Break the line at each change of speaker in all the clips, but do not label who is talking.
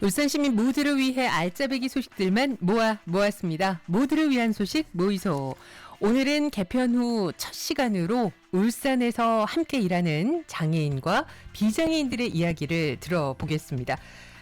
울산 시민 모두를 위해 알짜배기 소식들만 모아 모았습니다. 모두를 위한 소식 모이소. 오늘은 개편 후 첫 시간으로 울산에서 함께 일하는 장애인과 비장애인들의 이야기를 들어보겠습니다.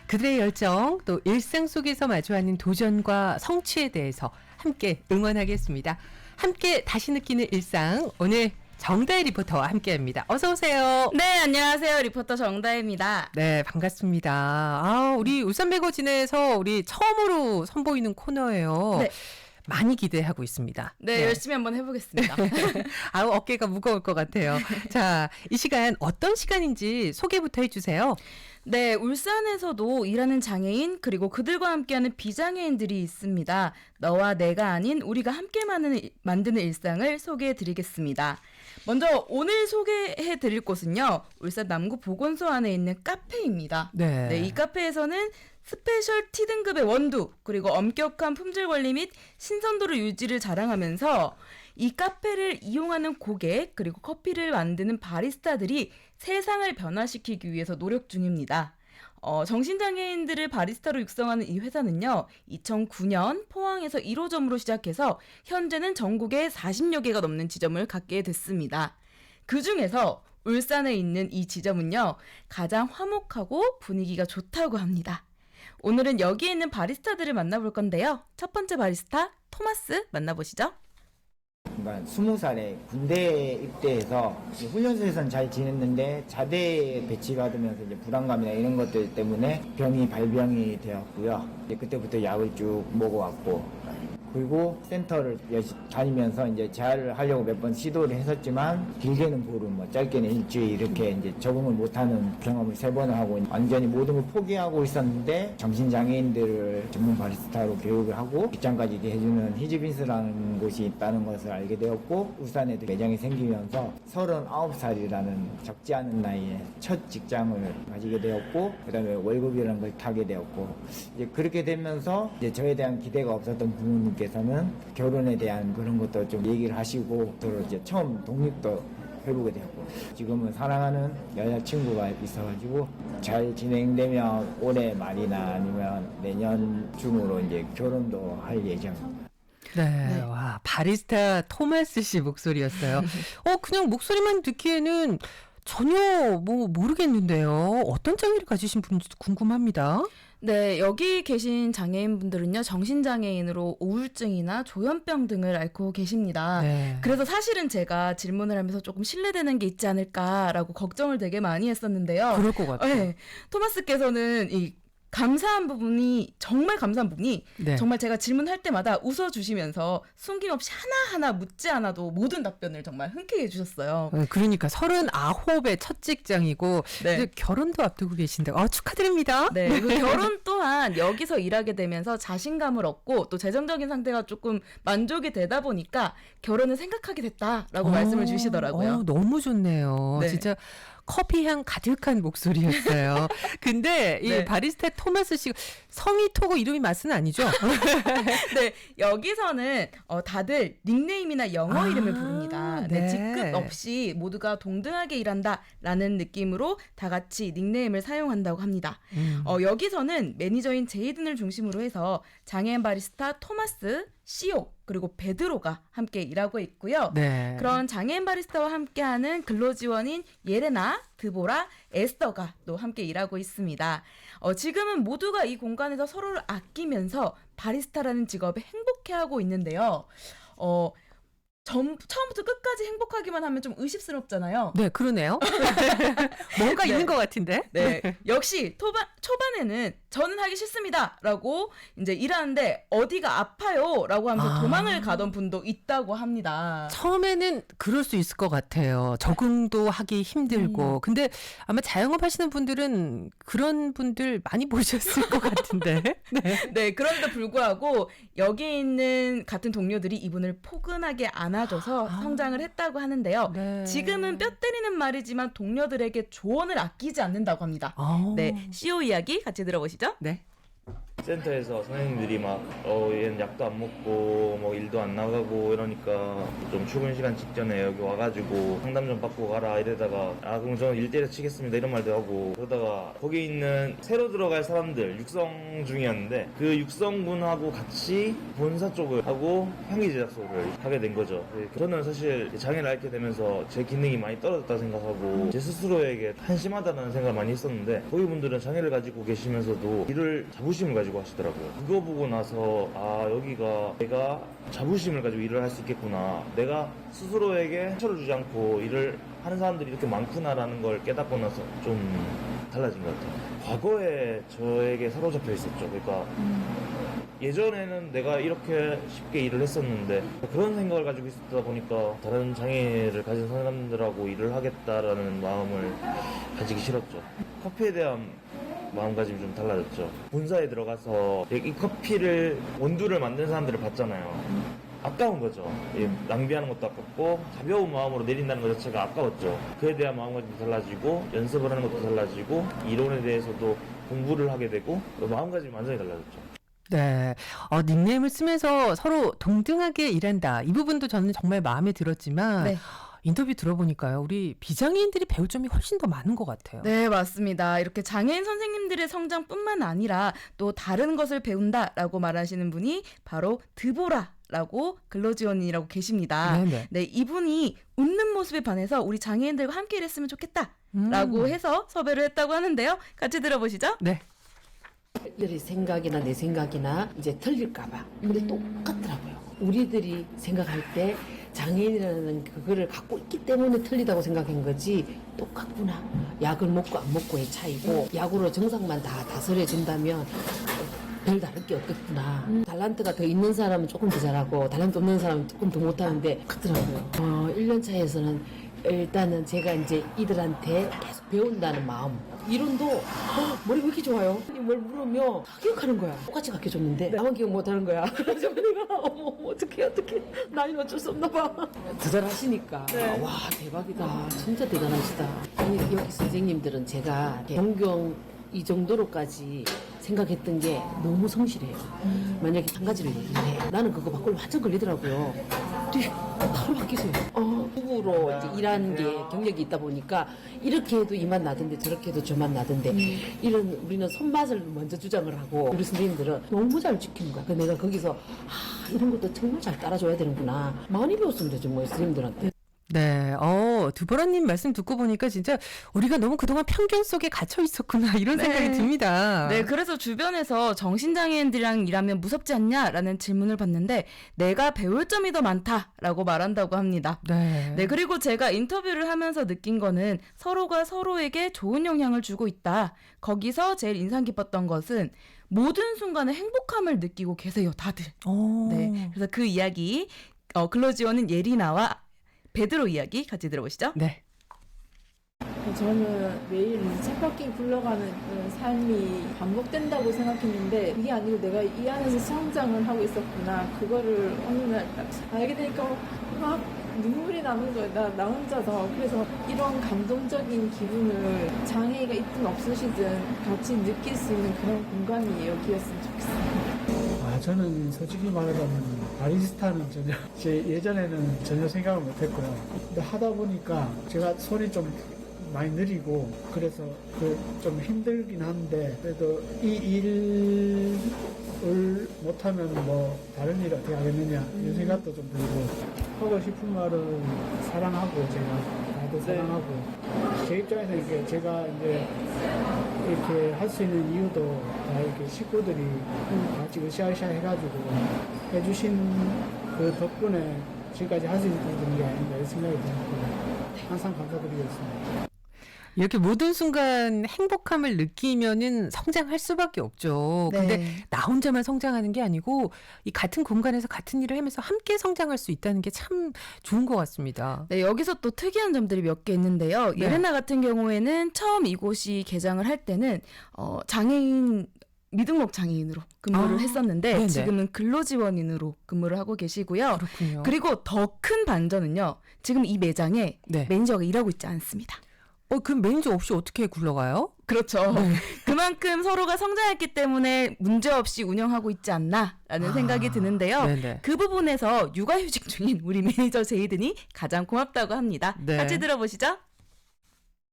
그들의 열정 또 일상 속에서 마주하는 도전과 성취에 대해서 함께 응원하겠습니다. 함께 다시 느끼는 일상 오늘 정다혜 리포터와 함께합니다. 어서 오세요.
네, 안녕하세요. 리포터 정다혜입니다.
네, 반갑습니다. 아, 우리 울산 배고진에서 우리 처음으로 선보이는 코너예요.
네.
많이 기대하고 있습니다.
네, 열심히 한번 해보겠습니다.
아우, 어깨가 무거울 것 같아요. 자, 이 시간 어떤 시간인지 소개부터 해주세요.
네, 울산에서도 일하는 장애인 그리고 그들과 함께하는 비장애인들이 있습니다. 너와 내가 아닌 우리가 함께 만드는, 만드는 일상을 소개해드리겠습니다. 먼저 오늘 소개해 드릴 곳은요, 울산 남구 보건소 안에 있는 카페입니다.
네.
네, 이 카페에서는 스페셜 T 등급의 원두 그리고 엄격한 품질 관리 및 신선도를 유지를 자랑하면서 이 카페를 이용하는 고객 그리고 커피를 만드는 바리스타들이 세상을 변화시키기 위해서 노력 중입니다. 어, 정신장애인들을 바리스타로 육성하는 이 회사는요, 2009년 포항에서 1호점으로 시작해서 현재는 전국에 40여 개가 넘는 지점을 갖게 됐습니다. 그 중에서 울산에 있는 이 지점은요, 가장 화목하고 분위기가 좋다고 합니다. 오늘은 여기에 있는 바리스타들을 만나볼 건데요. 첫 번째 바리스타, 토마스 만나보시죠.
그러니까 스무 살에 군대에 입대해서 훈련소에서는 잘 지냈는데 자대에 배치받으면서 이제 불안감이나 이런 것들 때문에 병이 발병이 되었고요. 이제 그때부터 약을 쭉 먹어왔고 그리고 센터를 다니면서 이제 재활을 하려고 몇 번 시도를 했었지만 길게는 보름, 뭐 짧게는 일주일 이렇게 이제 적응을 못하는 경험을 세 번을 하고 완전히 모든 걸 포기하고 있었는데 정신장애인들을 전문 바리스타로 교육을 하고 입장까지 해주는 히즈빈스라는 곳이 있다는 것을 알게 되었고 울산에도 매장이 생기면서 39살이라는 적지 않은 나이에 첫 직장을 가지게 되었고 그다음에 월급이라는 걸 타게 되었고 이제 그렇게 되면서 이제 저에 대한 기대가 없었던 부모님께서는 결혼에 대한 그런 것도 좀 얘기를 하시고 서로 이제 처음 독립도 해보게 되었고 지금은 사랑하는 여자친구가 있어가지고 잘 진행되면 올해 말이나 아니면 내년 중으로 이제 결혼도 할 예정입니다.
네, 와, 바리스타 토마스 씨 목소리였어요. 어, 그냥 목소리만 듣기에는 전혀 뭐 모르겠는데요. 어떤 장애를 가지신 분인지 궁금합니다.
네, 여기 계신 장애인분들은요, 정신장애인으로 우울증이나 조현병 등을 앓고 계십니다.
네.
그래서 사실은 제가 질문을 하면서 조금 신뢰되는 게 있지 않을까라고 걱정을 되게 많이 했었는데요.
그럴 것 같아요.
네, 토마스께서는 이 감사한 부분이 정말 감사한 부분이
네.
정말 제가 질문할 때마다 웃어 주시면서 숨김없이 하나하나 묻지 않아도 모든 답변을 정말 흔쾌히 해 주셨어요.
어, 그러니까 서른아홉의 첫 직장이고
네.
결혼도 앞두고 계신데 어, 축하드립니다.
네, 그 결혼 또한 여기서 일하게 되면서 자신감을 얻고 또 재정적인 상태가 조금 만족이 되다 보니까 결혼을 생각하게 됐다라고 말씀을 주시더라고요.
어, 너무 좋네요.
네.
진짜 커피 향 가득한 목소리였어요. 근데 이
네.
바리스타 토마스 씨가 성이 토고 이름이 맛은 아니죠?
네, 여기서는 어, 다들 닉네임이나 영어
아,
이름을 부릅니다. 네,
네.
직급 없이 모두가 동등하게 일한다라는 느낌으로 다 같이 닉네임을 사용한다고 합니다.
음.
어, 여기서는 매니저인 제이든을 중심으로 해서 장애인 바리스타 토마스, 시오, 그리고 베드로가 함께 일하고 있고요.
네.
그런 장애인 바리스타와 함께하는 근로지원인 예레나, 드보라, 에스더가 또 함께 일하고 있습니다. 어, 지금은 모두가 이 공간에서 서로를 아끼면서 바리스타라는 직업에 행복해하고 있는데요. 어, 전, 처음부터 끝까지 행복하기만 하면 좀 의심스럽잖아요.
네, 그러네요. 뭔가
네.
있는 것 같은데.
네. 역시 토반, 초반에는 저는 하기 싫습니다. 라고 이제 일하는데 어디가 아파요. 라고 하면서
아.
도망을 가던 분도 있다고 합니다.
처음에는 그럴 수 있을 것 같아요. 적응도 하기
음.
힘들고. 근데 아마 자영업 하시는 분들은 그런 분들 많이 보셨을 것 같은데. 네.
네, 그런데도 불구하고 여기 있는 같은 동료들이 이분을 포근하게 안 아줘서
아.
성장을 했다고 하는데요.
네.
지금은 뼈 때리는 말이지만 동료들에게 조언을 아끼지 않는다고 합니다.
아우.
네, CEO 이야기 같이 들어보시죠.
네.
센터에서 선생님들이 막, 어, 얘는 약도 안 먹고, 뭐, 일도 안 나가고, 이러니까, 좀 출근 시간 직전에 여기 와가지고, 상담 좀 받고 가라, 이러다가, 아, 그럼 저는 일 때려치겠습니다, 이런 말도 하고, 그러다가, 거기 있는 새로 들어갈 사람들, 육성 중이었는데, 그 육성분하고 같이 본사 쪽을 하고, 향기 제작소를 하게 된 거죠. 네, 저는 사실 장애를 앓게 되면서 제 기능이 많이 떨어졌다 생각하고, 제 스스로에게 한심하다는 생각을 많이 했었는데, 거기 분들은 장애를 가지고 계시면서도 일을 자부심을 가지고 하시더라고요. 그거 보고 나서, 아, 여기가 내가 자부심을 가지고 일을 할 수 있겠구나. 내가 스스로에게 상처를 주지 않고 일을 하는 사람들이 이렇게 많구나라는 걸 깨닫고 나서 좀 달라진 것 같아요. 과거에 저에게 사로잡혀 있었죠. 그러니까 예전에는 내가 이렇게 쉽게 일을 했었는데 그런 생각을 가지고 있었다 보니까 다른 장애를 가진 사람들하고 일을 하겠다라는 마음을 가지기 싫었죠. 커피에 대한 마음가짐이 좀 달라졌죠. 본사에 들어가서 이 커피를 원두를 만든 사람들을 봤잖아요. 아까운 거죠. 이 낭비하는 것도 아깝고 가벼운 마음으로 내린다는 것 자체가 아까웠죠. 그에 대한 마음가짐도 달라지고 연습을 하는 것도 달라지고 이론에 대해서도 공부를 하게 되고 마음가짐이 완전히 달라졌죠.
네. 어, 닉네임을 쓰면서 서로 동등하게 일한다. 이 부분도 저는 정말 마음에 들었지만
네.
인터뷰 들어보니까요. 우리 비장애인들이 배울 점이 훨씬 더 많은 것 같아요.
네, 맞습니다. 이렇게 장애인 선생님들의 성장뿐만 아니라 또 다른 것을 배운다라고 말하시는 분이 바로 드보라 라고 근로지원이라고 계십니다.
네네.
네, 이분이 웃는 모습에 반해서 우리 장애인들과 함께 일했으면 좋겠다 라고
음.
해서 섭외를 했다고 하는데요. 같이 들어보시죠.
네.
너희 생각이나 내 생각이나 이제 틀릴까봐. 근데 똑같더라고요. 우리들이 생각할 때 장애인이라는 그거를 갖고 있기 때문에 틀리다고 생각한 거지 똑같구나. 약을 먹고 안 먹고의 차이고 약으로 정상만 다 다스려 준다면 별 다를 게 없겠구나. 달란트가 더 있는 사람은 조금 더 잘하고 달란트 없는 사람은 조금 더 못하는데 같더라고요. 어, 1년 차에서는 일단은 제가 이제 이들한테 계속 배운다는 마음. 이론도 어, 머리 왜 이렇게 좋아요? 뭘 물으면 다 기억하는 거야. 똑같이 가르쳐줬는데 나만 기억 못하는 거야. 그래서 내가 어머 어떡해 어떡해 나이는 어쩔 수 없나 봐. 더 잘하시니까 아, 와 대박이다. 진짜 대단하시다. 아니 여기 선생님들은 제가 동경 이 정도로까지 생각했던 게 너무 성실해요. 만약에 한 가지를 얘기를 해. 나는 그거 바꾸려 완전 걸리더라고요. 근데 바로 바뀌세요. 어, 부부로 이제 일하는 게 경력이 있다 보니까 이렇게 해도 이맛 나던데 저렇게 해도 저맛 나던데 이런 우리는 손맛을 먼저 주장을 하고 우리 선생님들은 너무 잘 지키는 거야. 그래서 내가 거기서 아 이런 것도 정말 잘 따라줘야 되는구나. 많이 배웠으면 되죠 뭐 선생님들한테.
네. 어, 두보라님 말씀 듣고 보니까 진짜 우리가 너무 그동안 편견 속에 갇혀 있었구나 이런
네.
생각이 듭니다.
네, 그래서 주변에서 정신장애인들이랑 일하면 무섭지 않냐 라는 질문을 받는데 내가 배울 점이 더 많다 라고 말한다고 합니다.
네.
네, 그리고 제가 인터뷰를 하면서 느낀 거는 서로가 서로에게 좋은 영향을 주고 있다. 거기서 제일 인상 깊었던 것은 모든 순간에 행복함을 느끼고 계세요, 다들.
어.
네, 그래서 그 이야기, 어, 근로지원은 예리나와 베드로 이야기 같이 들어보시죠.
네.
저는 매일 쳇바퀴 굴러가는 삶이 반복된다고 생각했는데 그게 아니고 내가 이 안에서 성장을 하고 있었구나 그거를 어느 날딱 알게 되니까 막 눈물이 나는 거예요. 나, 나 혼자서. 그래서 이런 감동적인 기분을 장애가 있든 없으시든 같이 느낄 수 있는 그런 공간이 여기였으면 좋겠어요.
아, 저는 솔직히 말하자면 바리스타는 전혀 제 예전에는 전혀 생각을 못했고요. 근데 하다 보니까 제가 손이 좀 많이 느리고 그래서 그 좀 힘들긴 한데 그래도 이 일 을 못하면 뭐 다른 일 어떻게 하겠느냐 이런 생각도 좀 들고 하고 싶은 말은 사랑하고 제가 다들 사랑하고 제 입장에서 이게 제가 이제 이렇게 할 수 있는 이유도 다 이렇게 식구들이 같이 으쌰으쌰 해가지고 해주신 그 덕분에 지금까지 할 수 있는 게 아닌가 이런 생각이 들고 항상 감사드리겠습니다.
이렇게 모든 순간 행복함을 느끼면은 성장할 수밖에 없죠.
네.
근데 나 혼자만 성장하는 게 아니고 이 같은 공간에서 같은 일을 하면서 함께 성장할 수 있다는 게 참 좋은 것 같습니다.
네, 여기서 또 특이한 점들이 몇 개 있는데요.
네.
예레나 같은 경우에는 처음 이곳이 개장을 할 때는 어, 장애인 미등록 장애인으로 근무를
아,
했었는데
네네.
지금은 근로지원인으로 근무를 하고 계시고요.
그렇군요.
그리고 더 큰 반전은요. 지금 이 매장에
네.
매니저가 일하고 있지 않습니다.
어, 그럼 매니저 없이 어떻게 굴러가요?
그렇죠.
네.
그만큼 서로가 성장했기 때문에 문제 없이 운영하고 있지 않나라는
아,
생각이 드는데요.
네네.
그 부분에서 육아휴직 중인 우리 매니저 제이든이 가장 고맙다고 합니다.
네.
같이 들어보시죠.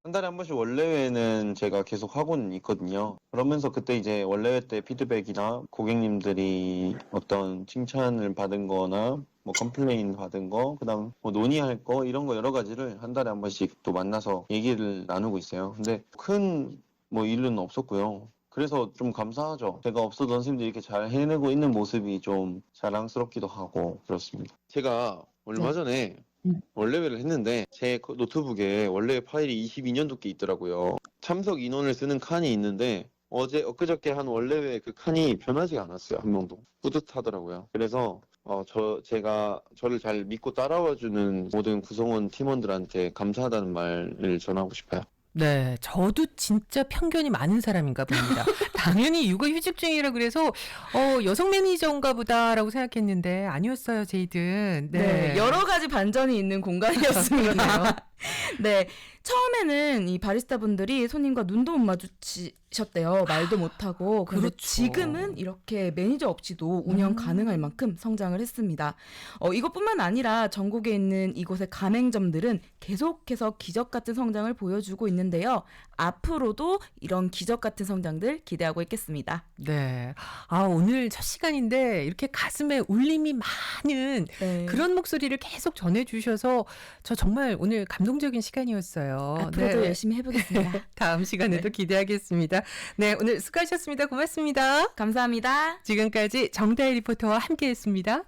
한 달에 한 번씩 원래회는 제가 계속 하고는 있거든요. 그러면서 그때 이제 원래회 때 피드백이나 고객님들이 어떤 칭찬을 받은 거나 뭐 컴플레인 받은 거, 그다음 뭐 논의할 거 이런 거 여러 가지를 한 달에 한 번씩 또 만나서 얘기를 나누고 있어요. 근데 큰 뭐 일은 없었고요. 그래서 좀 감사하죠. 제가 없어도 선생님들이 이렇게 잘 해내고 있는 모습이 좀 자랑스럽기도 하고 그렇습니다. 제가 얼마 전에
음.
원래회를 했는데 제 거- 노트북에 원래 파일이 22년 두께 있더라고요. 참석 인원을 쓰는 칸이 있는데 어제 엊그저께 한 원래회 그 칸이 변하지가 않았어요 한 명도 뿌듯하더라고요. 그래서 어, 저 제가 저를 잘 믿고 따라와 주는 모든 구성원 팀원들한테 감사하다는 말을 전하고 싶어요.
네, 저도 진짜 편견이 많은 사람인가 봅니다. 당연히 육아 휴직 중이라 그래서 어, 여성 매니저인가 보다라고 생각했는데 아니었어요, 제이든.
네. 여러 가지 반전이 있는 공간이었습니다. 네. 처음에는 이 바리스타 분들이 손님과 눈도 못 마주치셨대요. 말도 못하고. 그런데
그렇죠.
지금은 이렇게 매니저 없이도 운영
음.
가능할 만큼 성장을 했습니다. 어, 이것뿐만 아니라 전국에 있는 이곳의 가맹점들은 계속해서 기적 같은 성장을 보여주고 있는데요. 앞으로도 이런 기적 같은 성장들 기대하고 있겠습니다.
네. 아, 오늘 첫 시간인데 이렇게 가슴에 울림이 많은
네.
그런 목소리를 계속 전해주셔서 저 정말 오늘 감동 적인 시간이었어요.
앞으로도
네.
열심히 해보겠습니다.
다음 시간에도 기대하겠습니다. 네, 오늘 수고하셨습니다. 고맙습니다.
감사합니다.
지금까지 정다혜 리포터와 함께 했습니다.